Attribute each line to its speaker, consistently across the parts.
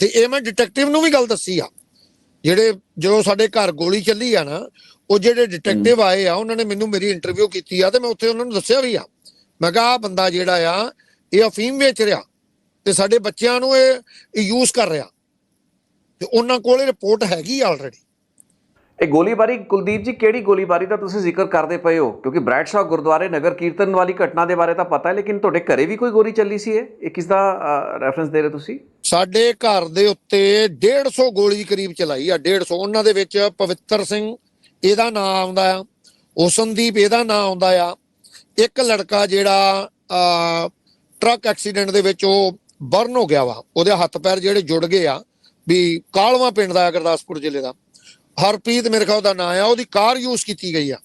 Speaker 1: ਤੇ ਇਹ ਮੈਂ ਡਿਟੈਕਟਿਵ ਨੂੰ ਵੀ ਗੱਲ ਦੱਸੀ ਆ। ਜਿਹੜੇ ਜਦੋਂ ਸਾਡੇ ਘਰ ਗੋਲੀ ਚੱਲੀ ਆ ਨਾ, ਉਹ ਜਿਹੜੇ ਡਿਟੈਕਟਿਵ ਆਏ ਆ, ਉਹਨਾਂ ਨੇ ਮੈਨੂੰ ਮੇਰੀ ਇੰਟਰਵਿਊ ਕੀਤੀ ਆ ਤੇ ਮੈਂ ਉੱਥੇ ਉਹਨਾਂ ਨੂੰ ਦੱਸਿਆ ਵੀ ਆ। ਮੈਂ ਕਿਹਾ, ਆਹ ਬੰਦਾ ਜਿਹੜਾ ਆ, ਇਹ ਅਫੀਮ ਵੇਚ ਰਿਹਾ ਤੇ ਸਾਡੇ ਬੱਚਿਆਂ ਨੂੰ ਇਹ ਯੂਜ਼ ਕਰ ਰਿਹਾ। ਤੇ ਉਹਨਾਂ ਕੋਲ ਰਿਪੋਰਟ ਹੈਗੀ ਆਲਰੇਡੀ
Speaker 2: ਇਹ ਗੋਲੀਬਾਰੀ, ਕੁਲਦੀਪ ਜੀ, ਕਿਹੜੀ ਗੋਲੀਬਾਰੀ ਦਾ ਤੁਸੀਂ ਜ਼ਿਕਰ ਕਰਦੇ ਪਏ ਹੋ? ਕਿਉਂਕਿ ਬ੍ਰਾਈਟ ਸਾਹਿਬ ਗੁਰਦੁਆਰੇ ਨਗਰ ਕੀਰਤਨ ਵਾਲੀ ਘਟਨਾ ਦੇ ਬਾਰੇ ਤਾਂ ਪਤਾ ਹੈ, ਲੇਕਿਨ ਤੁਹਾਡੇ ਘਰੇ ਵੀ ਕੋਈ ਗੋਲੀ ਚੱਲੀ ਸੀ ਇਹ? ਕਿਸ ਦਾ ਰੈਫਰੈਂਸ ਦੇ ਰਹੇ ਤੁਸੀਂ?
Speaker 1: ਸਾਡੇ ਘਰ ਦੇ ਉੱਤੇ 150 ਗੋਲੀ ਕਰੀਬ ਚਲਾਈ ਆ 150 ਉਹਨਾਂ ਦੇ ਵਿੱਚ ਪਵਿੱਤਰ ਸਿੰਘ, ਇਹਦਾ ਨਾਮ ਆਉਂਦਾ ਆ, ਉਸਨਦੀਪ ਇਹਦਾ ਨਾਮ ਆਉਂਦਾ ਆ। ਇੱਕ ਲੜਕਾ ਜਿਹੜਾ ਟਰੱਕ ਐਕਸੀਡੈਂਟ ਦੇ ਵਿੱਚ ਉਹ ਬਰਨ ਹੋ ਗਿਆ ਵਾ। ਉਹਦੇ ਹੱਥ ਪੈਰ ਜਿਹੜੇ ਜੁੜ ਗਏ ਆ, ਵੀ ਕਾਲਵਾ ਪਿੰਡ ਦਾ ਗੁਰਦਾਸਪੁਰ ਜ਼ਿਲ੍ਹੇ ਦਾ। ਹਰਪ੍ਰੀਤ ਮੇਰੇ ਖਿਆਲ ਦਾ ਨਾਮ ਆ, ਉਹਦੀ ਕਾਰ ਯੂਜ਼ ਕੀਤੀ ਗਈ ਆ।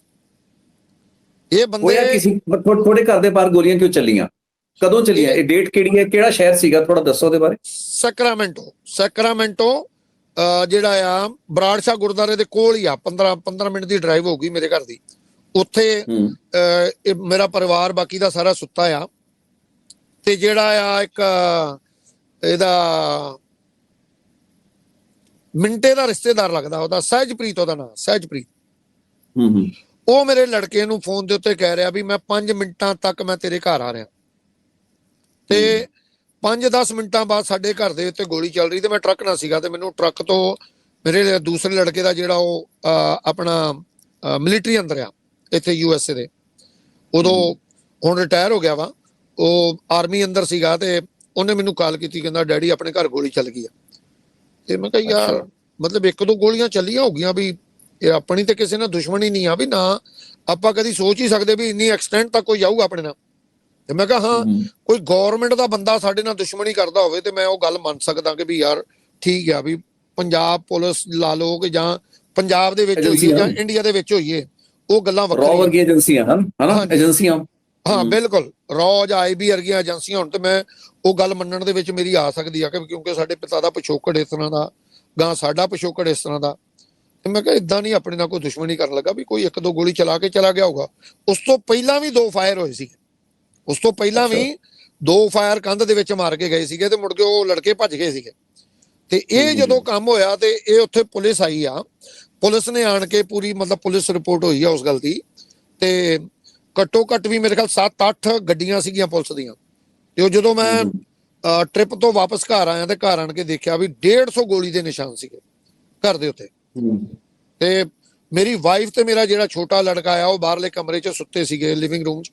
Speaker 1: ਇਹ ਬੰਦੇ
Speaker 3: ਹੋਇਆ ਕਿਸੇ ਥੋ- ਘਰ ਦੇ ਬਾਹਰ ਗੋਲੀਆਂ ਕਿਉਂ ਚੱਲੀਆਂ? ਕਦੋਂ ਚੱਲੀਆਂ ਇਹ ਡੇਟ ਕਿਹੜੀ ਹੈ? ਕਿਹੜਾ ਸ਼ਹਿਰ ਸੀਗਾ? ਥੋੜਾ ਦੱਸੋ ਉਹਦੇ ਬਾਰੇ।
Speaker 1: ਸੈਕਰਾਮੈਂਟੋ ਸੈਕਰਾਮੈਂਟੋ ਜਿਹੜਾ ਆ ਬਰਾੜਸ਼ਾ ਗੁਰਦਾਰੇ ਦੇ ਕੋਲ ਹੀ ਆ। 15 15 ਮਿੰਟ ਦੀ ਡਰਾਈਵ ਹੋਊਗੀ ਮੇਰੇ ਘਰ ਦੀ। ਉੱਥੇ
Speaker 3: ਹੂੰ।
Speaker 1: ਇਹ ਮੇਰਾ ਪਰਿਵਾਰ ਬਾਕੀ ਦਾ ਸਾਰਾ ਸੁੱਤਾ ਆ। ਤੇ ਜਿਹੜਾ ਆ ਇੱਕ ਇਹਦਾ ਮਿੰਟੇ ਦਾ ਰਿਸ਼ਤੇਦਾਰ ਲੱਗਦਾ ਉਹਦਾ ਸਹਿਜਪ੍ਰੀਤ ਉਹਦਾ ਨਾਮ ਸਹਿਜਪ੍ਰੀਤ।
Speaker 3: ਹੂੰ ਹੂੰ।
Speaker 1: ਉਹ ਮੇਰੇ ਲੜਕੇ ਨੂੰ ਫੋਨ ਦੇ ਉੱਤੇ ਕਹਿ ਰਿਹਾ ਵੀ ਮੈਂ 5 ਮਿੰਟਾਂ ਤੱਕ ਮੈਂ ਤੇਰੇ ਘਰ ਆ ਰਿਹਾ। ਤੇ 5-10 ਮਿੰਟਾਂ ਬਾਅਦ ਸਾਡੇ ਘਰ ਦੇ ਉੱਤੇ ਗੋਲੀ ਚੱਲ ਰਹੀ ਤੇ ਮੈਂ ਟਰੱਕ ਨਾਲ ਸੀਗਾ ਤੇ ਮੈਨੂੰ ਟਰੱਕ ਤੋਂ ਮੇਰੇ ਦੂਸਰੇ ਲੜਕੇ ਦਾ ਜਿਹੜਾ ਉਹ ਆਪਣਾ ਮਿਲਟਰੀ ਅੰਦਰ ਆ ਇੱਥੇ ਯੂ ਐਸ ਏ ਦੇ। ਉਦੋਂ ਹੁਣ ਰਿਟਾਇਰ ਹੋ ਗਿਆ ਵਾ। ਉਹ ਆਰਮੀ ਅੰਦਰ ਸੀਗਾ ਤੇ ਉਹਨੇ ਮੈਨੂੰ ਕਾਲ ਕੀਤੀ ਕਹਿੰਦਾ ਡੈਡੀ ਆਪਣੇ ਘਰ ਗੋਲੀ ਚੱਲ ਗਈ ਆ। ਤੇ ਮੈਂ ਕਿਹਾ ਯਾਰ। ਮਤਲਬ ਇੱਕ ਦੋ ਗੋਲੀਆਂ ਚੱਲੀਆਂ ਹੋ ਗਈਆਂ ਵੀ ਇਹ ਆਪਣੀ ਤੇ ਕਿਸੇ ਨਾਲ ਦੁਸ਼ਮਣੀ ਨਹੀਂ ਆ ਵੀ ਨਾ ਆਪਾਂ ਕਦੀ ਸੋਚ ਹੀ ਸਕਦੇ ਵੀ ਇੰਨੀ ਐਕਸਟੈਂਟ ਤੱਕ ਕੋਈ ਜਾਊਗਾ ਆਪਣੇ ਨਾਲ। ਤੇ ਮੈਂ ਕਿਹਾ ਹਾਂ। ਕੋਈ ਗਵਰਨਮੈਂਟ ਦਾ ਬੰਦਾ ਸਾਡੇ ਨਾਲ ਦੁਸ਼ਮਣੀ ਕਰਦਾ ਹੋਵੇ ਤੇ ਮੈਂ ਉਹ ਗੱਲ ਮੰਨ ਸਕਦਾ ਕਿ ਵੀ ਯਾਰ ਠੀਕ ਆ ਵੀ ਪੰਜਾਬ ਪੁਲਿਸ ਲਾ ਲਓ ਕਿ ਜਾਂ ਪੰਜਾਬ ਦੇ ਵਿੱਚ ਹੋਈਏ। ਜਾਂ ਇੰਡੀਆ ਦੇ ਵਿੱਚ ਹੋਈਏ ਉਹ ਗੱਲਾਂ
Speaker 3: ਰॉ
Speaker 1: ਵੱਖਰੀਆਂ
Speaker 3: ਵਰਗੀਆਂ ਏਜੰਸੀਆਂ ਹਨ ਹਨਾ। ਏਜੰਸੀਆਂ
Speaker 1: ਹਾਂ। ਬਿਲਕੁਲ ਰੌਜ ਆਈਬੀ ਵਰਗੀਆਂ ਏਜੰਸੀਆਂ ਹੁਣ ਤੇ ਮੈਂ ਉਹ ਗੱਲ ਮੰਨਣ ਦੇ ਵਿੱਚ ਮੇਰੀ ਆ ਸਕਦੀ ਆ ਕਿ ਕਿਉਂਕਿ ਸਾਡੇ ਪਿਤਾ ਦਾ ਪਿਛੋਕੜ ਇਸ ਤਰ੍ਹਾਂ ਦਾ ਗਾਂ ਸਾਡਾ ਪਿਛੋਕੜ ਇਸ ਤਰ੍ਹਾਂ ਦਾ ਤੇ ਮੈਂ ਕਿਹਾ ਇਦਾਂ ਨਹੀਂ ਆਪਣੇ ਨਾਲ ਕੋਈ ਦੁਸ਼ਮਣੀ ਕਰਨ ਲੱਗਾ ਵੀ ਕੋਈ ਇੱਕ ਦੋ ਗੋਲੀ ਚਲਾ ਕੇ ਚਲਾ ਗਿਆ ਹੋਊਗਾ ਉਸ ਤੋਂ ਪਹਿਲਾਂ ਵੀ ਦੋ ਫਾਇਰ ਹੋਏ ਸੀ ਉਸ ਤੋਂ ਪਹਿਲਾਂ ਵੀ ਦੋ ਫਾਇਰ ਕੰਧ ਦੇ ਵਿੱਚ ਮਾਰ ਕੇ ਗਏ ਸੀਗੇ ਤੇ ਮੁੜ ਕੇ ਉਹ ਲੜਕੇ ਭੱਜ ਗਏ ਸੀਗੇ। ਤੇ ਇਹ। ਜਦੋਂ ਕੰਮ ਹੋਇਆ ਤੇ ਇਹ ਉੱਥੇ ਪੁਲਿਸ ਆਈ ਆ। ਪੁਲਿਸ ਨੇ ਆਣ ਕੇ ਪੂਰੀ ਮਤਲਬ ਪੁਲਿਸ ਰਿਪੋਰਟ ਹੋਈ ਆ ਉਸ ਗੱਲ ਦੀ। ਤੇ ਘੱਟੋ ਘੱਟ ਵੀ ਮੇਰੇ ਖਿਆਲ 7-8 ਗੱਡੀਆਂ ਸੀਗੀਆਂ ਪੁਲਿਸ ਦੀਆਂ। ਤੇ ਉਹ ਜਦੋਂ ਮੈਂ। ਟ੍ਰਿਪ ਤੋਂ ਵਾਪਸ ਘਰ ਆਇਆ ਤੇ ਘਰ ਆਣ ਕੇ ਦੇਖਿਆ ਵੀ 150 ਗੋਲੀ ਦੇ ਨਿਸ਼ਾਨ ਸੀਗੇ ਘਰ ਦੇ ਉੱਤੇ। ਤੇ ਮੇਰੀ ਵਾਈਫ ਤੇ ਮੇਰਾ ਜਿਹੜਾ ਛੋਟਾ ਲੜਕਾ ਆ ਉਹ ਬਾਹਰਲੇ ਕਮਰੇ 'ਚ ਸੁੱਤੇ ਸੀਗੇ ਲਿਵਿੰਗ ਰੂਮ 'ਚ।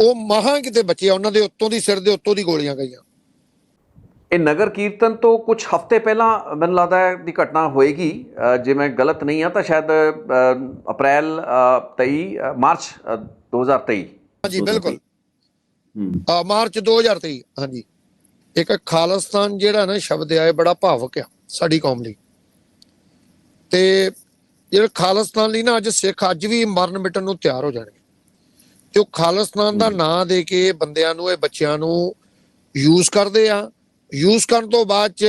Speaker 1: ਉਹ ਮਹਾਂ ਕਿਤੇ ਬੱਚੇ ਉਹਨਾਂ ਦੇ ਉੱਤੋਂ ਦੀ ਸਿਰ ਦੇ ਉੱਤੋਂ ਦੀ ਗੋਲੀਆਂ ਗਈਆਂ।
Speaker 2: ਇਹ ਨਗਰ ਕੀਰਤਨ ਤੋਂ ਕੁਝ ਹਫ਼ਤੇ ਪਹਿਲਾਂ ਮੈਨੂੰ ਲੱਗਦਾ ਹੈ ਦੀ ਘਟਨਾ ਹੋਏਗੀ। ਜੇ ਮੈਂ ਗਲਤ ਨਹੀਂ ਆ ਤਾਂ ਸ਼ਾਇਦ ਅਪ੍ਰੈਲ ਅ, 23 ਅ, ਮਾਰਚ ਅ, 2023
Speaker 1: ਹਾਂਜੀ ਬਿਲਕੁਲ।
Speaker 3: ਹੂੰ।
Speaker 1: ਆ ਮਾਰਚ 2023 ਹਾਂਜੀ। ਇੱਕ ਖਾਲਿਸਤਾਨ ਜਿਹੜਾ ਨਾ ਸ਼ਬਦ ਆ ਇਹ ਬੜਾ ਭਾਵਕ ਆ ਸਾਡੀ ਕੌਮ ਲਈ। ਤੇ ਜਿਹੜਾ ਖਾਲਿਸਤਾਨ ਲਈ ਨਾ ਅੱਜ ਸਿੱਖ ਅੱਜ ਵੀ ਮਰਨ ਮਿਟਣ ਨੂੰ ਤਿਆਰ ਹੋ ਜਾਣਗੇ। ਤੇ ਉਹ ਖਾਲਿਸਤਾਨ ਦਾ ਨਾਂ ਦੇ ਕੇ ਬੰਦਿਆਂ ਨੂੰ, ਇਹ ਬੱਚਿਆਂ ਨੂੰ ਯੂਜ਼ ਕਰਦੇ ਆ। ਯੂਜ਼ ਕਰਨ ਤੋਂ ਬਾਅਦ ਚ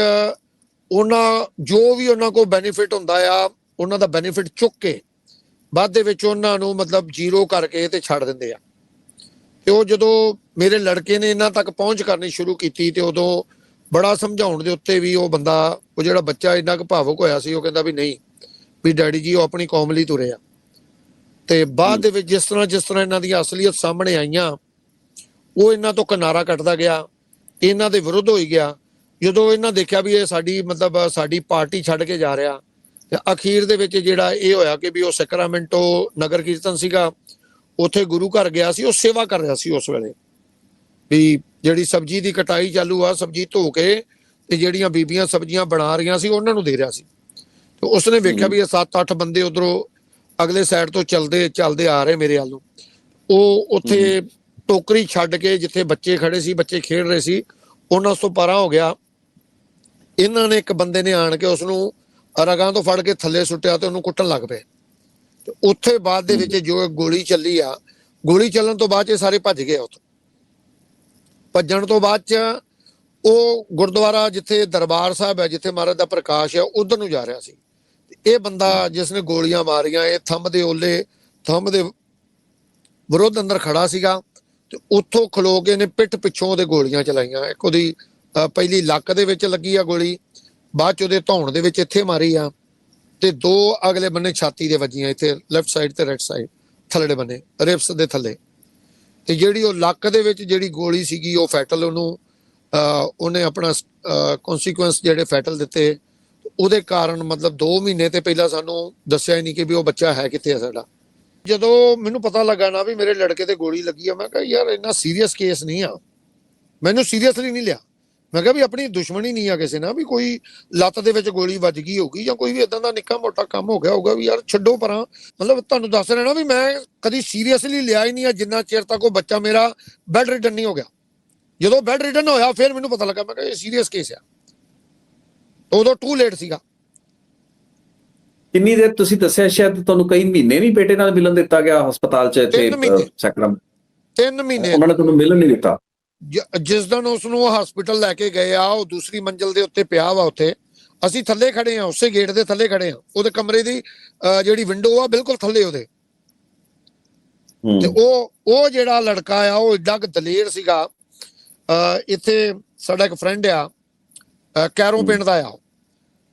Speaker 1: ਉਹਨਾਂ, ਜੋ ਵੀ ਉਹਨਾਂ ਕੋਲ ਬੈਨੀਫਿਟ ਹੁੰਦਾ ਆ, ਉਹਨਾਂ ਦਾ ਬੈਨੀਫਿਟ ਚੁੱਕ ਕੇ ਬਾਅਦ ਦੇ ਵਿੱਚ ਉਹਨਾਂ ਨੂੰ ਮਤਲਬ ਜ਼ੀਰੋ ਕਰਕੇ ਤੇ ਛੱਡ ਦਿੰਦੇ ਆ। ਤੇ ਉਹ ਜਦੋਂ ਮੇਰੇ ਲੜਕੇ ਨੇ ਇਹਨਾਂ ਤੱਕ ਪਹੁੰਚ ਕਰਨੀ ਸ਼ੁਰੂ ਕੀਤੀ ਤੇ ਉਦੋਂ ਬੜਾ ਸਮਝਾਉਣ ਦੇ ਉੱਤੇ ਵੀ ਉਹ ਬੰਦਾ, ਉਹ ਜਿਹੜਾ ਬੱਚਾ ਇੰਨਾ ਕੁ ਭਾਵੁਕ ਹੋਇਆ ਸੀ, ਉਹ ਕਹਿੰਦਾ ਵੀ ਨਹੀਂ, ਵੀ ਡੈਡੀ ਜੀ, ਉਹ ਆਪਣੀ ਕੌਮ ਲਈ ਤੁਰੇ ਆ। ਤੇ ਬਾਅਦ ਦੇ ਵਿੱਚ ਜਿਸ ਤਰ੍ਹਾਂ ਜਿਸ ਤਰ੍ਹਾਂ ਇਹਨਾਂ ਦੀਆਂ ਅਸਲੀਅਤ ਸਾਹਮਣੇ ਆਈਆਂ ਉਹ ਇਹਨਾਂ ਤੋਂ ਕਿਨਾਰਾ ਕੱਟਦਾ ਗਿਆ ਇਹਨਾਂ ਦੇ ਵਿਰੁੱਧ ਹੋਈ ਗਿਆ। ਜਦੋਂ ਇਹਨਾਂ ਦੇਖਿਆ ਵੀ ਇਹ ਸਾਡੀ ਮਤਲਬ ਸਾਡੀ ਪਾਰਟੀ ਛੱਡ ਕੇ ਜਾ ਰਿਹਾ ਤੇ ਅਖੀਰ ਦੇ ਵਿੱਚ ਜਿਹੜਾ ਇਹ ਹੋਇਆ ਕਿ ਵੀ ਉਹ ਸੈਕਰਾਮੈਂਟੋ ਨਗਰ ਕੀਰਤਨ ਸੀਗਾ ਉੱਥੇ ਗੁਰੂ ਘਰ ਗਿਆ ਸੀ ਉਹ ਸੇਵਾ ਕਰ ਰਿਹਾ ਸੀ ਉਸ ਵੇਲੇ। ਵੀ ਜਿਹੜੀ ਸਬਜ਼ੀ ਦੀ ਕਟਾਈ ਚਾਲੂ ਆ ਸਬਜ਼ੀ ਧੋ ਕੇ ਤੇ ਜਿਹੜੀਆਂ ਬੀਬੀਆਂ ਸਬਜ਼ੀਆਂ ਬਣਾ ਰਹੀਆਂ ਸੀ ਉਹਨਾਂ ਨੂੰ ਦੇ ਰਿਹਾ ਸੀ। ਤੇ ਉਸਨੇ ਵੇਖਿਆ ਵੀ ਇਹ 7-8 ਬੰਦੇ ਉਧਰੋਂ ਅਗਲੇ ਸਾਈਡ ਤੋਂ ਚੱਲਦੇ ਚੱਲਦੇ ਆ ਰਹੇ ਮੇਰੇ ਵੱਲ। ਉਹ ਉੱਥੇ ਟੋਕਰੀ ਛੱਡ ਕੇ ਜਿੱਥੇ ਬੱਚੇ ਖੜੇ ਸੀ ਬੱਚੇ ਖੇਡ ਰਹੇ ਸੀ ਉਹਨਾਂ ਤੋਂ ਪਰਾਂ ਹੋ ਗਿਆ। ਇਹਨਾਂ ਨੇ ਇੱਕ ਬੰਦੇ ਨੇ ਆਣ ਕੇ ਉਸ ਨੂੰ ਰਗਾਂ ਤੋਂ ਫੜ ਕੇ ਥੱਲੇ ਸੁੱਟਿਆ ਤੇ ਉਹਨੂੰ ਕੁੱਟਣ ਲੱਗ ਪਏ। ਤੇ ਉੱਥੇ ਬਾਅਦ ਦੇ ਵਿੱਚ ਜੋ ਗੋਲੀ ਚੱਲੀ ਆ ਗੋਲੀ ਚੱਲਣ ਤੋਂ ਬਾਅਦ ਇਹ ਸਾਰੇ ਭੱਜ ਗਏ ਉੱਥੋਂ। ਭੱਜਣ ਤੋਂ ਬਾਅਦ ਚ ਉਹ ਗੁਰਦੁਆਰਾ ਜਿੱਥੇ ਦਰਬਾਰ ਸਾਹਿਬ ਹੈ ਜਿੱਥੇ ਮਹਾਰਾਜ ਦਾ ਪ੍ਰਕਾਸ਼ ਹੈ ਉਧਰ ਨੂੰ ਜਾ ਰਿਹਾ ਸੀ। ਇਹ ਬੰਦਾ ਜਿਸ ਨੇ ਗੋਲੀਆਂ ਮਾਰੀਆਂ ਇਹ ਥੰਮ ਦੇ ਓਲੇ ਥੰਮ ਦੇ ਵਿਰੋਧ ਅੰਦਰ ਖੜਾ ਸੀਗਾ ਤੇ ਉੱਥੋਂ ਖਲੋ ਕੇ ਨੇ ਪਿੱਠ ਪਿੱਛੋਂ ਉਹਦੇ ਗੋਲੀਆਂ ਚਲਾਈਆਂ। ਇੱਕ ਉਹਦੀ ਪਹਿਲੀ ਲੱਕ ਦੇ ਵਿੱਚ ਲੱਗੀ ਆ ਗੋਲੀ ਬਾਅਦ ਚ ਉਹਦੇ ਧੌਣ ਦੇ ਵਿੱਚ ਇੱਥੇ ਮਾਰੀ ਆ ਤੇ ਦੋ ਅਗਲੇ ਬੰਨੇ ਛਾਤੀ ਦੇ ਵੱਜੀਆਂ ਇੱਥੇ ਲੈਫਟ ਸਾਈਡ ਤੇ ਰਾਈਟ ਸਾਈਡ ਥੱਲੜੇ ਬੰਨੇ ਰਿਪਸ ਦੇ ਥੱਲੇ। ਤੇ ਜਿਹੜੀ ਉਹ ਲੱਕ ਦੇ ਵਿੱਚ ਜਿਹੜੀ ਗੋਲੀ ਸੀਗੀ ਉਹ ਫੈਟਲ ਉਹਨੂੰ ਉਹਨੇ ਆਪਣਾ ਕਨਸੀਕੁਐਂਸ ਜਿਹੜੇ ਫੈਟਲ ਦਿੱਤੇ ਉਹਦੇ ਕਾਰਨ ਮਤਲਬ 2 ਮਹੀਨੇ ਤੇ ਪਹਿਲਾਂ ਸਾਨੂੰ ਦੱਸਿਆ ਹੀ ਨਹੀਂ ਕਿ ਵੀ ਉਹ ਬੱਚਾ ਹੈ ਕਿੱਥੇ ਆ ਸਾਡਾ। ਜਦੋਂ ਮੈਨੂੰ ਪਤਾ ਲੱਗਾ ਨਾ ਵੀ ਮੇਰੇ ਲੜਕੇ ਤੇ ਗੋਲੀ ਲੱਗੀ ਆ, ਮੈਂ ਕਿਹਾ ਯਾਰ ਇੰਨਾ ਸੀਰੀਅਸ ਕੇਸ ਨਹੀਂ ਆ। ਮੈਨੂੰ ਸੀਰੀਅਸਲੀ ਨਹੀਂ ਲਿਆ। ਮੈਂ ਕਿਹਾ ਵੀ ਆਪਣੀ ਦੁਸ਼ਮਣੀ ਨਹੀਂ ਆ ਕਿਸੇ ਨਾਲ, ਵੀ ਕੋਈ ਲੱਤ ਦੇ ਵਿੱਚ ਗੋਲੀ ਵੱਜ ਗਈ ਹੋਊਗੀ ਜਾਂ ਕੋਈ ਵੀ ਇਦਾਂ ਦਾ ਨਿੱਕਾ ਮੋਟਾ ਕੰਮ ਹੋ ਗਿਆ ਹੋਊਗਾ ਵੀ ਯਾਰ ਛੱਡੋ ਪਰਾਂ। ਮਤਲਬ ਤੁਹਾਨੂੰ ਦੱਸ ਰਿਹਾ ਨਾ ਵੀ ਮੈਂ ਕਦੀ ਸੀਰੀਅਸਲੀ ਲਿਆ ਹੀ ਨਹੀਂ ਆ, ਜਿੰਨਾ ਚਿਰ ਤੱਕ ਉਹ ਬੱਚਾ ਮੇਰਾ ਬੈੱਡ ਰਿਟਰਨ ਨਹੀਂ ਹੋ ਗਿਆ। ਜਦੋਂ ਬੈੱਡ ਰਿਟਰਨ ਹੋਇਆ, ਫਿਰ ਮੈਨੂੰ ਪਤਾ ਲੱਗਾ, ਮੈਂ ਕਿਹਾ ਇਹ ਸੀਰੀਅਸ ਕੇਸ ਆ। ਉਦੋਂ ਟੂ ਲੇਟ ਸੀਗਾ।
Speaker 3: ਕਿੰਨੀ ਦੇਰ ਤੁਸੀਂ ਦੱਸਿਆ ਸ਼ਾਇਦ ਤੁਹਾਨੂੰ ਕਈ ਮਹੀਨੇ ਨਹੀਂ ਬੇਟੇ ਨਾਲ ਮਿਲਣ ਦਿੱਤਾ ਗਿਆ ਹਸਪਤਾਲ 'ਚ ਇੱਥੇ। ਸੈਕਰਮ।
Speaker 1: 3 ਮਹੀਨੇ।
Speaker 3: ਉਹਨਾਂ ਨੇ ਤੁਹਾਨੂੰ ਮਿਲਣ ਨਹੀਂ ਦਿੱਤਾ।
Speaker 1: ਜਿਸ ਦਿਨ ਉਸ ਨੂੰ ਹਸਪੀਟਲ ਲੈ ਕੇ ਗਏ ਆ ਉਹ ਦੂਸਰੀ ਮੰਜ਼ਲ ਦੇ ਉੱਤੇ ਪਿਆ ਵਾ ਉੱਥੇ। ਅਸੀਂ ਥੱਲੇ ਖੜੇ ਆ ਉਸੇ ਗੇਟ ਦੇ ਥੱਲੇ ਖੜੇ ਆ। ਉਹਦੇ ਕਮਰੇ ਦੀ ਜਿਹੜੀ ਵਿੰਡੋ ਆ ਬਿਲਕੁਲ ਥੱਲੇ ਉਹਦੇ। ਤੇ ਉਹ ਉਹ ਜਿਹੜਾ ਲੜਕਾ ਆ ਉਹ ਏਡਾ ਕੁ ਦਲੇਰ ਸੀਗਾ। ਇੱਥੇ ਸਾਡਾ ਇੱਕ ਫਰੈਂਡ ਆ ਕੈਰੋ। ਪਿੰਡ ਦਾ ਆ।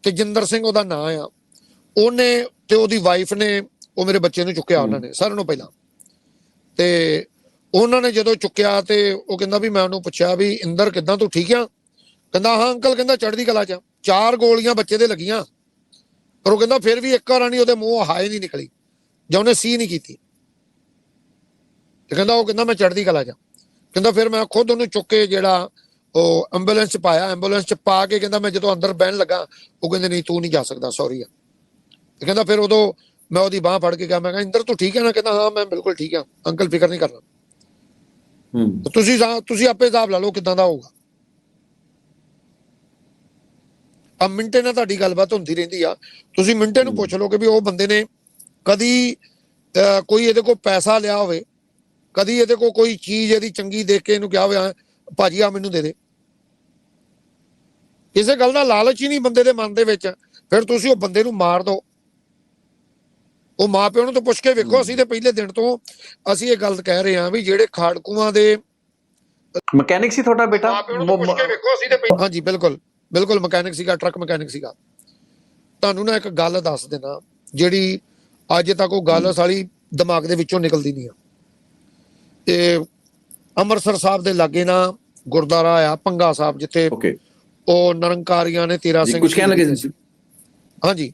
Speaker 1: ਤੇ ਜਿੰਦਰ ਸਿੰਘ ਉਹਦਾ ਨਾਂ ਆ ਉਹਨੇ ਤੇ ਉਹਦੀ ਵਾਈਫ ਨੇ ਉਹ ਮੇਰੇ ਬੱਚੇ ਨੂੰ ਚੁੱਕਿਆ ਉਹਨਾਂ ਨੇ ਸਾਰਿਆਂ ਨੂੰ ਪਹਿਲਾਂ ਤੇ ਉਹਨਾਂ ਨੇ ਜਦੋਂ ਚੁੱਕਿਆ ਤੇ ਉਹ ਕਹਿੰਦਾ ਵੀ ਮੈਂ ਉਹਨੂੰ ਪੁੱਛਿਆ ਵੀ ਇੰਦਰ ਕਿਦਾਂ ਤੂੰ ਠੀਕ ਆ ਕਹਿੰਦਾ ਹਾਂ ਅੰਕਲ ਕਹਿੰਦਾ ਚੜ੍ਹਦੀ ਕਲਾ ਚ। ਚਾਰ ਗੋਲੀਆਂ ਬੱਚੇ ਦੇ ਲੱਗੀਆਂ ਪਰ ਉਹ ਕਹਿੰਦਾ ਫਿਰ ਵੀ ਇੱਕ ਵਾਰ ਨਹੀਂ ਉਹਦੇ ਮੂੰਹੋਂ ਹਾਏ ਨਹੀਂ ਨਿਕਲੀ ਜਾਂ ਉਹਨੇ ਸੀ ਨਹੀਂ ਕੀਤੀ ਤੇ ਕਹਿੰਦਾ ਉਹ ਕਹਿੰਦਾ ਮੈਂ ਚੜ੍ਹਦੀ ਕਲਾ ਚ। ਕਹਿੰਦਾ ਫਿਰ ਮੈਂ ਖੁਦ ਉਹਨੂੰ ਚੁੱਕ ਕੇ ਜਿਹੜਾ ਉਹ ਐਂਬੂਲੈਂਸ ਚ ਪਾਇਆ ਐਂਬੂਲੈਂਸ ਚ ਪਾ ਕੇ ਕਹਿੰਦਾ ਮੈਂ ਜਦੋਂ ਅੰਦਰ ਬਹਿਣ ਲੱਗਾ ਉਹ ਕਹਿੰਦੇ ਨਹੀਂ ਤੂੰ ਨਹੀਂ ਜਾ ਸਕਦਾ ਸੌਰੀ ਆ। ਤੇ ਕਹਿੰਦਾ ਫਿਰ ਉਦੋਂ ਮੈਂ ਉਹਦੀ ਬਾਹ ਫੜ ਕੇ ਕਿਹਾ ਮੈਂ ਕਿਹਾ ਇੰਦਰ ਤੂੰ ਠੀਕ ਹੈ ਨਾ ਕਹਿੰਦਾ ਹਾਂ ਮੈਂ ਬਿਲਕੁਲ ਠੀਕ ਆ ਅੰਕਲ ਫਿਕਰ ਨਹੀਂ ਕਰਨਾ।
Speaker 3: ਹੂੰ।
Speaker 1: ਤੁਸੀਂ ਤੁਸੀਂ ਆਪੇ ਹਿਸਾਬ ਲਾ ਲਓ ਕਿਦਾਂ ਦਾ ਹੋਊਗਾ। ਆ ਮਿੰਟੇ ਨਾਲ ਤੁਹਾਡੀ ਗੱਲਬਾਤ ਹੁੰਦੀ ਰਹਿੰਦੀ ਆ। ਤੁਸੀਂ ਮਿੰਟੇ ਨੂੰ ਪੁੱਛ ਲਓ ਕਿ ਵੀ ਉਹ ਬੰਦੇ ਨੇ ਕਦੀ ਕੋਈ ਇਹਦੇ ਕੋਲ ਪੈਸਾ ਲਿਆ ਹੋਵੇ ਕਦੀ ਇਹਦੇ ਕੋਲ ਕੋਈ ਚੀਜ਼ ਇਹਦੀ ਚੰਗੀ ਦੇਖ ਕੇ ਇਹਨੂੰ ਕਿਹਾ ਹੋਵੇ ਹਾਂ, ਭਾਜੀ ਆ ਮੈਨੂੰ ਦੇ ਦੇ। ਕਿਸੇ ਗੱਲ ਦਾ ਲਾਲਚ ਹੀ ਨਹੀਂ ਬੰਦੇ ਦੇ ਮਨ ਦੇ ਵਿੱਚ। ਫਿਰ ਤੁਸੀਂ ਉਹ ਬੰਦੇ ਨੂੰ ਮਾਰ ਦਿਓ। ਉਹ ਮਾਪਿਆਂ ਨੂੰ ਤਾਂ ਪੁੱਛ ਕੇ ਵੇਖੋ ਅਸੀਂ ਤੇ ਪਹਿਲੇ ਦਿਨ ਤੋਂ ਅਸੀਂ ਇਹ ਗੱਲ ਕਹਿ ਰਹੇ ਹਾਂ ਵੀ ਜਿਹੜੇ ਖਾੜਕੂਆਂ ਦੇ
Speaker 2: ਮਕੈਨਿਕ ਸੀ ਤੁਹਾਡਾ ਬੇਟਾ?
Speaker 1: ਮਾਪਿਆਂ ਨੂੰ ਪੁੱਛ ਕੇ ਵੇਖੋ ਅਸੀਂ ਤੇ ਹਾਂਜੀ ਬਿਲਕੁਲ ਬਿਲਕੁਲ ਮਕੈਨਿਕ ਸੀਗਾ ਟਰੱਕ ਮਕੈਨਿਕ ਸੀਗਾ। ਤੁਹਾਨੂੰ ਨਾ ਇੱਕ ਗੱਲ ਦੱਸ ਦੇਣਾ ਜਿਹੜੀ ਅੱਜ ਤੱਕ ਉਹ ਗੱਲ ਸਾਲੀ ਦਿਮਾਗ ਦੇ ਵਿੱਚੋਂ ਨਿਕਲਦੀ ਨਹੀਂ ਆ। ਤੇ ਅੰਮ੍ਰਿਤਸਰ ਸਾਹਿਬ ਦੇ ਲਾਗੇ ਨਾ ਗੁਰਦੁਆਰਾ ਆ ਪੰਗਾ ਸਾਹਿਬ ਜਿੱਥੇ
Speaker 3: ਓਕੇ
Speaker 1: ਉਹ ਨਿਰੰਕਾਰੀਆਂ ਨੇ 13
Speaker 3: ਜੀ
Speaker 1: ਸਿੰਘ
Speaker 3: ਕੁਝ ਕਹਿਣ
Speaker 1: ਸ਼ਹੀਦ
Speaker 3: ਲੱਗੇ। ਸੀ?
Speaker 1: ਹਾਂਜੀ।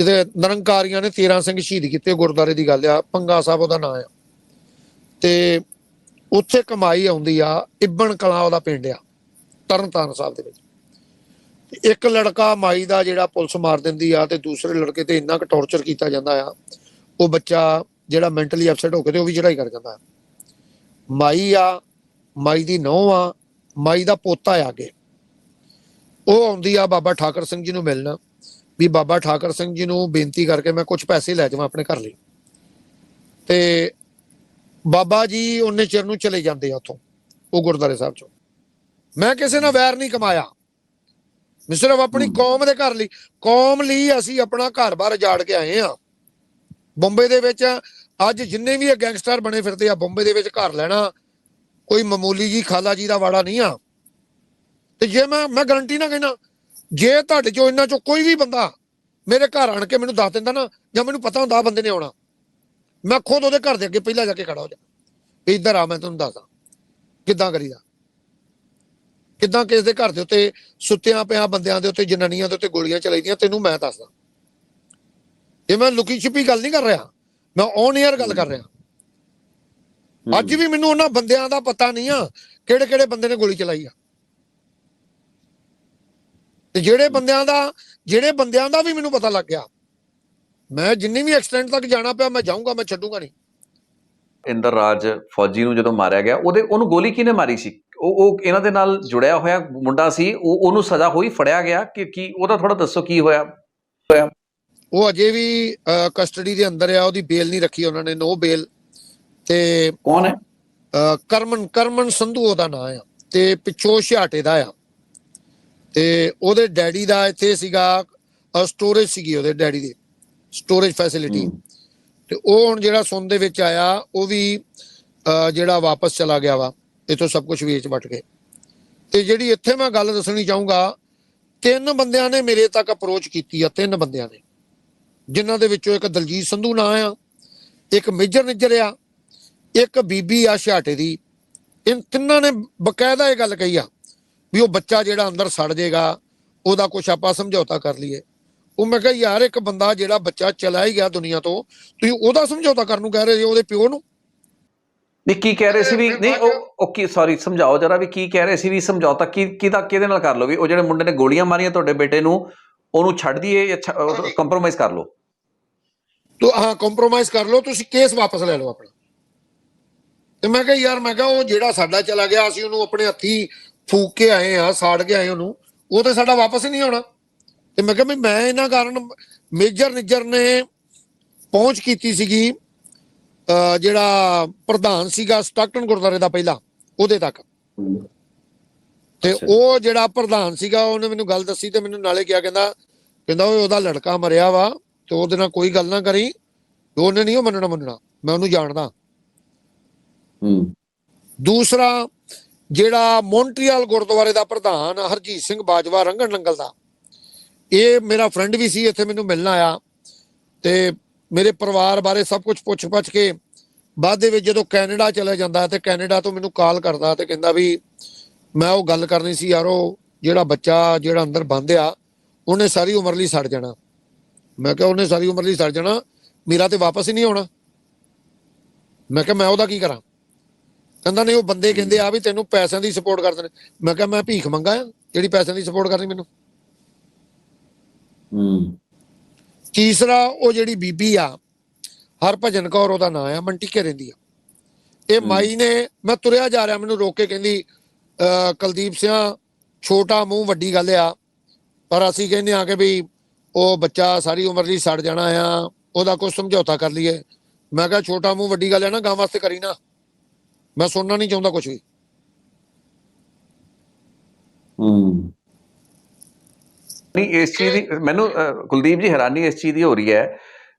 Speaker 1: ਜਿਹਦੇ ਨਿਰੰਕਾਰੀਆਂ ਨੇ 13 ਸਿੰਘ ਸ਼ਹੀਦ ਕੀਤੇ ਗੁਰਦੁਆਰੇ ਦੀ ਗੱਲ ਆ ਪੰਗਾ ਸਾਹਿਬ ਉਹਦਾ ਨਾਮ ਆ। ਤੇ ਉੱਥੇ ਕਮਾਈ ਆਉਂਦੀ ਆ ਇਬਨ ਕਲਾ ਉਹਦਾ ਪਿੰਡ ਆ ਤਰਨਤਾਰਨ ਸਾਹਿਬ ਦੇ ਵਿੱਚ। ਇੱਕ ਲੜਕਾ ਮਾਈ ਦਾ ਜਿਹੜਾ ਪੁਲਿਸ ਮਾਰ ਦਿੰਦੀ ਆ ਤੇ ਦੂਸਰੇ ਲੜਕੇ ਤੇ ਇੰਨਾ ਕੁ ਟੌਰਚਰ ਕੀਤਾ ਜਾਂਦਾ ਆ ਉਹ ਬੱਚਾ ਜਿਹੜਾ ਮੈਂਟਲੀ ਅਪਸੈਟ ਹੋ ਕੇ ਤੇ ਉਹ ਵੀ ਚੜਾਈ ਕਰ ਜਾਂਦਾ ਮਾਈ ਆ ਮਾਈ ਦੀ ਨੌਂ ਆ ਮਾਈ ਦਾ ਪੋਤਾ ਆ ਅੱਗੇ। ਉਹ ਆਉਂਦੀ ਆ ਬਾਬਾ ਠਾਕਰ ਸਿੰਘ ਜੀ ਨੂੰ ਮਿਲਣ ਵੀ ਬਾਬਾ ਠਾਕਰ ਸਿੰਘ ਜੀ ਨੂੰ ਬੇਨਤੀ ਕਰਕੇ ਮੈਂ ਕੁਝ ਪੈਸੇ ਲੈ ਜਾਵਾਂ ਆਪਣੇ ਘਰ ਲਈ। ਤੇ ਬਾਬਾ ਜੀ ਉਹਨੇ ਚਿਰ ਨੂੰ ਚਲੇ ਜਾਂਦੇ ਆ ਉੱਥੋਂ ਉਹ ਗੁਰਦਾਰੇ ਸਾਹਿਬ ਚੋਂ। ਮੈਂ ਕਿਸੇ ਨਾਲ ਵੈਰ ਨਹੀਂ ਕਮਾਇਆ। ਮੈਂ ਸਿਰਫ ਆਪਣੀ। ਕੌਮ ਦੇ ਘਰ ਲਈ ਕੌਮ ਲਈ ਅਸੀਂ ਆਪਣਾ ਘਰ-ਬਾਰ ਉਜਾੜ ਕੇ ਆਏ ਆ। ਬੰਬੇ ਦੇ ਵਿੱਚ ਅੱਜ ਜਿੰਨੇ ਵੀ ਇਹ ਗੈਂਗਸਟਰ ਬਣੇ ਫਿਰਦੇ ਆ ਬੰਬੇ ਦੇ ਵਿੱਚ ਘਰ ਲੈਣਾ ਕੋਈ ਮਾਮੂਲੀ ਜੀ ਖਾਲਾ ਜੀ ਦਾ ਵਾੜਾ ਨਹੀਂ ਆ। ਤੇ ਜੇ ਮੈਂ ਮੈਂ ਗਾਰੰਟੀ ਨਾ ਕਹਿਣਾ ਜੇ ਤੁਹਾਡੇ ਚੋਂ ਇਹਨਾਂ ਚੋਂ ਕੋਈ ਵੀ ਬੰਦਾ ਮੇਰੇ ਘਰ ਆਣ ਕੇ ਮੈਨੂੰ ਦੱਸ ਦਿੰਦਾ ਨਾ ਜਾਂ ਮੈਨੂੰ ਪਤਾ ਹੁੰਦਾ ਬੰਦੇ ਨੇ ਆਉਣਾ ਮੈਂ ਖੁਦ ਉਹਦੇ ਘਰ ਦੇ ਅੱਗੇ ਪਹਿਲਾਂ ਜਾ ਕੇ ਖੜਾ ਹੋ ਜਾ। ਵੀ ਇੱਧਰ ਆ ਮੈਂ ਤੁਹਾਨੂੰ ਦੱਸਦਾ। ਕਿੱਦਾਂ ਕਰੀਦਾ? ਕਿੱਦਾਂ ਕਿਸ ਦੇ ਘਰ ਦੇ ਉੱਤੇ ਸੁੱਤਿਆਂ ਪਿਆ ਬੰਦਿਆਂ ਦੇ ਉੱਤੇ ਜਨਾਨੀਆਂ ਦੇ ਉੱਤੇ ਗੋਲੀਆਂ ਚਲਾਈਆਂ ਤੈਨੂੰ ਮੈਂ ਦੱਸਦਾ। ਇਹ ਮੈਂ ਲੁਕੀ ਛਿਪੀ ਗੱਲ ਨਹੀਂ ਕਰ ਰਿਹਾ ਮੈਂ ਔਨ 에ਅਰ ਗੱਲ ਕਰ ਰਿਹਾ। ਅੱਜ ਵੀ ਮੈਨੂੰ ਉਹਨਾਂ ਬੰਦਿਆਂ ਦਾ ਪਤਾ ਨਹੀਂ ਆ ਕਿਹੜੇ ਕਿਹੜੇ ਬੰਦੇ ਨੇ ਗੋਲੀ ਚਲਾਈ ਆ। ਤੇ ਜਿਹੜੇ ਬੰਦਿਆਂ ਦਾ ਜਿਹੜੇ ਬੰਦਿਆਂ ਦਾ ਵੀ ਮੈਨੂੰ ਪਤਾ ਲੱਗ ਗਿਆ। ਮੈਂ ਜਿੰਨੀ ਵੀ ਐਕਸਟੈਂਟ ਤੱਕ ਜਾਣਾ ਪਿਆ ਮੈਂ ਜਾਊਂਗਾ ਮੈਂ ਛੱਡੂਗਾ ਨਹੀਂ।
Speaker 2: ਇੰਦਰ ਰਾਜ ਫੌਜੀ ਨੂੰ ਜਦੋਂ ਮਾਰਿਆ ਗਿਆ ਉਹਦੇ ਉਹਨੂੰ ਗੋਲੀ ਕਿਹਨੇ ਮਾਰੀ ਸੀ? ਉਹ ਉਹ ਇਹਨਾਂ ਦੇ ਨਾਲ ਜੁੜਿਆ ਹੋਇਆ ਮੁੰਡਾ ਸੀ ਉਹ ਉਹਨੂੰ ਸਜ਼ਾ ਹੋਈ ਫੜਿਆ ਗਿਆ ਕਿ ਕੀ ਉਹਦਾ ਥੋੜਾ ਦੱਸੋ ਕੀ ਹੋਇਆ?
Speaker 1: ਉਹ ਅਜੇ ਵੀ ਕਸਟਡੀ ਦੇ ਅੰਦਰ ਆ ਉਹਦੀ ਬੇਲ ਨਹੀਂ ਰੱਖੀ ਉਹਨਾਂ ਨੇ ਨੋ ਬੇਲ ਤੇ
Speaker 3: ਕੌਣ ਹੈ?
Speaker 1: ਕਰਮਨ ਕਰਮਨ ਸੰਧੂ ਉਹਦਾ ਨਾਂ ਆ ਤੇ ਪਿੱਛੋਂ ਛਿਆਟੇ ਦਾ ਆ। ਤੇ ਉਹਦੇ ਡੈਡੀ ਦਾ ਇੱਥੇ ਸੀਗਾ ਸਟੋਰੇਜ ਸੀਗੀ ਉਹਦੇ ਡੈਡੀ ਦੀ ਸਟੋਰੇਜ ਫੈਸਿਲਿਟੀ। ਤੇ ਉਹ ਹੁਣ ਜਿਹੜਾ ਸੁਣ ਦੇ ਵਿੱਚ ਆਇਆ ਉਹ ਵੀ ਜਿਹੜਾ ਵਾਪਸ ਚਲਾ ਗਿਆ ਵਾ ਇਥੋਂ ਸਭ ਕੁਝ ਵੇਚ ਵਟ ਕੇ। ਤੇ ਜਿਹੜੀ ਇੱਥੇ ਮੈਂ ਗੱਲ ਦੱਸਣੀ ਚਾਹੂੰਗਾ ਤਿੰਨ ਬੰਦਿਆਂ ਨੇ ਮੇਰੇ ਤੱਕ ਅਪਰੋਚ ਕੀਤੀ ਆ ਤਿੰਨ ਬੰਦਿਆਂ ਨੇ। ਜਿਨ੍ਹਾਂ ਦੇ ਵਿੱਚੋਂ ਇੱਕ ਦਲਜੀਤ ਸੰਧੂ ਨਾਂ ਆ ਇੱਕ ਮੇਜਰ ਨਿੱਜਰ ਆ ਇੱਕ ਬੀਬੀ ਆ ਛਾਟੇ ਦੀ। ਇਨ ਤਿੰਨਾਂ ਨੇ ਬਕਾਇਦਾ ਇਹ ਗੱਲ ਕਹੀ ਆ ਵੀ ਉਹ ਬੱਚਾ ਜਿਹੜਾ ਅੰਦਰ ਸੜ ਜਾਏਗਾ ਉਹਦਾ ਕੁਛ ਆਪਾਂ ਸਮਝੌਤਾ ਕਰ ਲਈਏ। ਉਹ ਮੈਂ ਕਿਹਾ ਯਾਰ ਇੱਕ ਬੰਦਾ ਜਿਹੜਾ ਬੱਚਾ ਚਲਾ ਹੀ ਗਿਆ ਦੁਨੀਆ ਤੋਂ ਤੁਸੀਂ ਉਹਦਾ ਸਮਝੌਤਾ ਕਰਨ ਨੂੰ ਕਹਿ ਰਹੇ ਜੀ ਉਹਦੇ ਪਿਓ ਨੂੰ?
Speaker 2: ਨਹੀਂ ਕੀ ਕਹਿ ਰਹੇ ਸੀ ਵੀ ਨਹੀਂ ਉਹ ਉਹ ਕੀ ਸੌਰੀ ਸਮਝਾਓ ਜਰਾ ਵੀ ਕੀ ਕਹਿ ਰਹੇ ਸੀ ਵੀ ਸਮਝੌਤਾ ਕੀ ਕਿਹਦਾ ਕਿਹਦੇ ਨਾਲ ਕਰ ਲਓ ਵੀ ਉਹ ਜਿਹੜੇ ਮੁੰਡੇ ਨੇ ਗੋਲੀਆਂ ਮਾਰੀਆਂ ਤੁਹਾਡੇ ਬੇਟੇ ਨੂੰ ਉਹਨੂੰ ਛੱਡ ਦਈਏ ਜਾਂ ਕੰਪਰੋਮਾਈਜ਼ ਕਰ ਲਓ?
Speaker 1: ਤੋ ਹਾਂ ਕੰਪਰੋਮਾਈਜ਼ ਕਰ ਲਓ ਤੁਸੀਂ ਕੇਸ ਵਾਪਸ ਲੈ ਲਓ ਆਪਣਾ। ਤੇ ਮੈਂ ਕਿਹਾ ਯਾਰ ਮੈਂ ਕਿਹਾ ਉਹ ਜਿਹੜਾ ਸਾਡਾ ਚਲਾ ਗਿਆ ਅਸੀਂ ਉਹਨੂੰ ਆਪਣੇ ਹੱਥੀ ਫੂਕ ਕੇ ਆਏ ਆ ਸਾੜ ਕੇ ਆਏ ਉਹਨੂੰ ਉਹ ਤੇ ਸਾਡਾ ਵਾਪਸ ਹੀ ਨਹੀਂ ਆਉਣਾ। ਤੇ ਮੈਂ ਕਿਹਾ ਵੀ ਮੈਂ ਇਹਨਾਂ ਕਾਰਨ ਮੇਜਰ ਨਿੱਜਰ ਨੇ ਪਹੁੰਚ ਕੀਤੀ ਸੀਗੀ ਜਿਹੜਾ ਪ੍ਰਧਾਨ ਸੀਗਾ ਸਟਾਕਟਨ ਗੁਰਦਾਰੇ ਦਾ ਪਹਿਲਾਂ ਉਹਦੇ ਤੱਕ। ਤੇ। ਉਹ ਜਿਹੜਾ ਪ੍ਰਧਾਨ ਸੀਗਾ ਉਹਨੇ ਮੈਨੂੰ ਗੱਲ ਦੱਸੀ ਤੇ ਮੈਨੂੰ ਨਾਲੇ ਕਿਹਾ ਕਹਿੰਦਾ ਕਹਿੰਦਾ ਓਏ ਉਹਦਾ ਲੜਕਾ ਮਰਿਆ ਵਾ ਤੇ ਉਹਦੇ ਨਾਲ ਕੋਈ ਗੱਲ ਨਾ ਕਰੀ ਉਹਨੇ ਨਹੀਂ ਉਹ ਮੰਨਣਾ ਮੰਨਣਾ ਮੈਂ ਉਹਨੂੰ ਜਾਣਦਾ।
Speaker 3: ਹੂੰ।
Speaker 1: ਦੂਸਰਾ ਜਿਹੜਾ ਮੌਂਟਰੀਅਲ ਗੁਰਦੁਆਰੇ ਦਾ ਪ੍ਰਧਾਨ ਹਰਜੀਤ ਸਿੰਘ ਬਾਜਵਾ ਰੰਗਣ ਨੰਗਲ ਦਾ, ਇਹ ਮੇਰਾ ਫਰੈਂਡ ਵੀ ਸੀ, ਇੱਥੇ ਮੈਨੂੰ ਮਿਲਣ ਆਇਆ ਤੇ ਮੇਰੇ ਪਰਿਵਾਰ ਬਾਰੇ ਸਭ ਕੁਝ ਪੁੱਛ ਪੱਛ ਕੇ ਬਾਅਦ ਦੇ ਵਿੱਚ ਜਦੋਂ ਕੈਨੇਡਾ ਚਲਾ ਜਾਂਦਾ ਤੇ ਕੈਨੇਡਾ ਤੋਂ ਮੈਨੂੰ ਕਾਲ ਕਰਦਾ ਤੇ ਕਹਿੰਦਾ ਵੀ ਮੈਂ ਉਹ ਗੱਲ ਕਰਨੀ ਸੀ, ਯਾਰੋ ਜਿਹੜਾ ਬੱਚਾ ਜਿਹੜਾ ਅੰਦਰ ਬੰਦ ਆ ਉਹਨੇ ਸਾਰੀ ਉਮਰ ਲਈ ਸੜ ਜਾਣਾ। ਮੈਂ ਕਿਹਾ ਉਹਨੇ ਸਾਰੀ ਉਮਰ ਲਈ ਸੜ ਜਾਣਾ, ਮੇਰਾ ਤੇ ਵਾਪਸ ਹੀ ਨਹੀਂ ਆਉਣਾ। ਮੈਂ ਕਿਹਾ ਮੈਂ ਉਹਦਾ ਕੀ ਕਰਾਂ? ਕਹਿੰਦਾ ਨਹੀਂ ਉਹ ਬੰਦੇ ਕਹਿੰਦੇ ਆ ਵੀ ਤੈਨੂੰ ਪੈਸਿਆਂ ਦੀ ਸਪੋਰਟ ਕਰਦੇ ਨੇ। ਮੈਂ ਕਿਹਾ ਮੈਂ ਭੀਖ ਮੰਗਾ ਜਿਹੜੀ ਪੈਸਿਆਂ ਦੀ ਸਪੋਰਟ ਕਰਨੀ ਮੈਨੂੰ।
Speaker 3: ਹੂੰ।
Speaker 1: ਤੀਸਰਾ ਉਹ ਜਿਹੜੀ ਬੀਬੀ ਆ ਹਰਭਜਨ ਕੌਰ ਉਹਦਾ ਨਾਂ ਆ ਮੰਟੀਕੇ ਰਹਿੰਦੀ ਆ। ਇਹ ਮਾਈ ਨੇ ਮੈਂ ਤੁਰਿਆ ਜਾ ਰਿਹਾ ਮੈਨੂੰ ਰੋਕ ਕੇ ਕਹਿੰਦੀ ਕੁਲਦੀਪ ਸਿੰਘ ਛੋਟਾ ਮੂੰਹ ਵੱਡੀ ਗੱਲ ਆ। ਪਰ ਅਸੀਂ ਕਹਿੰਦੇ ਆ ਕਿ ਵੀ ਉਹ ਬੱਚਾ ਸਾਰੀ ਉਮਰ ਲਈ ਸੜ ਜਾਣਾ ਆ ਉਹਦਾ ਕੋਈ ਸਮਝੌਤਾ ਕਰ ਲਈਏ। ਮੈਂ ਕਿਹਾ ਛੋਟਾ ਮੂੰਹ ਵੱਡੀ ਗੱਲ ਆ ਨਾ ਗਾਂ ਵਾਸਤੇ ਕਰੀ ਨਾ। ਮੈਂ ਸੁਣਨਾ ਨਹੀਂ ਚਾਹੁੰਦਾ ਕੁਝ ਵੀ।
Speaker 3: ਹੂੰ।
Speaker 2: ਨਹੀਂ ਇਸ ਚੀਜ਼ ਦੀ ਮੈਨੂੰ ਕੁਲਦੀਪ ਜੀ ਹੈਰਾਨੀ ਇਸ ਚੀਜ਼ ਦੀ ਹੋ ਰਹੀ ਹੈ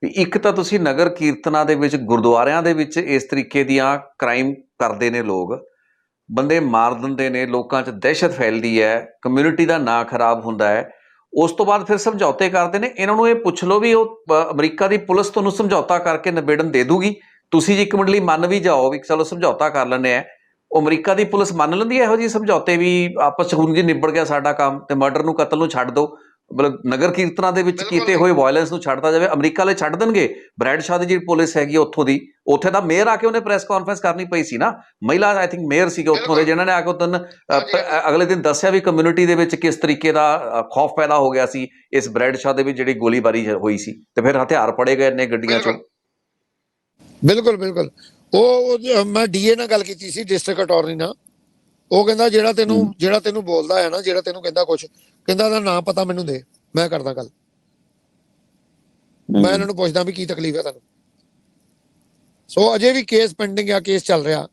Speaker 2: ਵੀ ਇੱਕ ਤਾਂ ਤੁਸੀਂ ਨਗਰ ਕੀਰਤਨਾਂ ਦੇ ਵਿੱਚ ਗੁਰਦੁਆਰਿਆਂ ਦੇ ਵਿੱਚ ਇਸ ਤਰੀਕੇ ਦੀਆਂ ਕ੍ਰਾਈਮ ਕਰਦੇ ਨੇ ਲੋਕ। ਬੰਦੇ ਮਾਰ ਦਿੰਦੇ ਨੇ ਲੋਕਾਂ 'ਚ ਦਹਿਸ਼ਤ ਫੈਲਦੀ ਹੈ ਕਮਿਊਨਿਟੀ ਦਾ ਨਾਂ ਖਰਾਬ ਹੁੰਦਾ ਹੈ। ਉਸ ਤੋਂ ਬਾਅਦ ਫਿਰ ਸਮਝੌਤੇ ਕਰਦੇ ਨੇ ਇਹਨਾਂ ਨੂੰ ਇਹ ਪੁੱਛ ਲਓ ਵੀ ਉਹ ਅਮਰੀਕਾ ਦੀ ਪੁਲਿਸ ਤੁਹਾਨੂੰ ਸਮਝੌਤਾ ਕਰਕੇ ਨਿਬੇੜਨ ਦੇ ਦੂਗੀ। ਤੁਸੀਂ ਜੀ ਇੱਕ ਮਿੰਟ ਲਈ ਮੰਨ ਵੀ ਜਾਓ ਵੀ ਚਲੋ ਸਮਝੌਤਾ ਕਰ ਲੈਂਦੇ ਆ। ਉਹ ਅਮਰੀਕਾ ਦੀ ਪੁਲਿਸ ਮੰਨ ਲੈਂਦੀ ਹੈ ਇਹੋ ਜਿਹੇ ਸਮਝੌਤੇ ਵੀ ਆਪਸ ਚ ਹੁਣ ਜੀ ਨਿਬੜ ਗਿਆ ਸਾਡਾ ਕੰਮ ਤੇ ਮਰਡਰ ਨੂੰ ਕਤਲ ਨੂੰ ਛੱਡ ਦਿਓ ਮਤਲਬ ਨਗਰ ਕੀਰਤਨਾਂ ਦੇ ਵਿੱਚ ਕੀਤੇ ਹੋਏ ਵਾਇਲੈਂਸ ਨੂੰ ਛੱਡਦਾ ਜਾਵੇ ਅਮਰੀਕਾ ਵਾਲੇ ਛੱਡ ਦੇਣਗੇ। ਬ੍ਰੈਡ ਸ਼ਾਹ ਦੀ ਜਿਹੜੀ ਪੁਲਿਸ ਹੈਗੀ ਉੱਥੋਂ ਦੀ ਉੱਥੇ ਦਾ ਮੇਅਰ ਆ ਕੇ ਉਹਨੇ ਪ੍ਰੈਸ ਕਾਨਫਰੰਸ ਕਰਨੀ ਪਈ ਸੀ ਨਾ। ਮਹਿਲਾ ਆਈ ਥਿੰਕ ਮੇਅਰ ਸੀਗੇ ਉੱਥੋਂ ਦੇ ਜਿਨ੍ਹਾਂ ਨੇ ਆ ਕੇ ਉਦੋਂ ਅਗਲੇ ਦਿਨ ਦੱਸਿਆ ਵੀ ਕਮਿਊਨਿਟੀ ਦੇ ਵਿੱਚ ਕਿਸ ਤਰੀਕੇ ਦਾ ਖੌਫ ਪੈਦਾ ਹੋ ਗਿਆ ਸੀ। ਇਸ ਬ੍ਰੈਡ ਸ਼ਾਹ ਦੇ ਵਿੱਚ ਜਿਹੜੀ ਗੋਲੀਬਾਰੀ ਹੋਈ ਸੀ। ਤੇ ਫਿਰ ਹਥਿਆਰ ਪੜੇ ਗਏ ਨੇ ਗੱਡੀਆਂ ਚੋਂ।
Speaker 1: ਬਿਲਕੁਲ ਬਿਲਕੁਲ। ਉਹ ਮੈਂ ਡੀਏ ਨਾਲ ਗੱਲ ਕੀਤੀ ਸੀ ਡਿਸਟ੍ਰਿਕਟ ਅਟਾਰਨੀ ਨਾਲ। ਉਹ ਕਹਿੰਦਾ ਜਿਹੜਾ ਤੈਨੂੰ ਜਿਹੜਾ ਤੈਨੂੰ ਬੋਲਦਾ ਹੈ ਨਾ ਜਿਹੜਾ ਤੈਨੂੰ ਕਹਿੰਦਾ ਕੁਝ ਕਹਿੰਦਾ ਦਾ ਨਾਂ ਪਤਾ ਮੈਨੂੰ ਦੇ। ਮੈਂ ਕਰਦਾ ਗੱਲ। ਮੈਂ ਇਹਨਾਂ ਨੂੰ ਪੁੱਛਦਾ ਵੀ ਕੀ ਤਕਲੀਫ ਹੈ ਤੁਹਾਨੂੰ ਸੋ ਅਜੇ ਵੀ ਕੇਸ ਪੈਂਡਿੰਗ ਆ ਕੇਸ ਚੱਲ ਰਿਹਾ।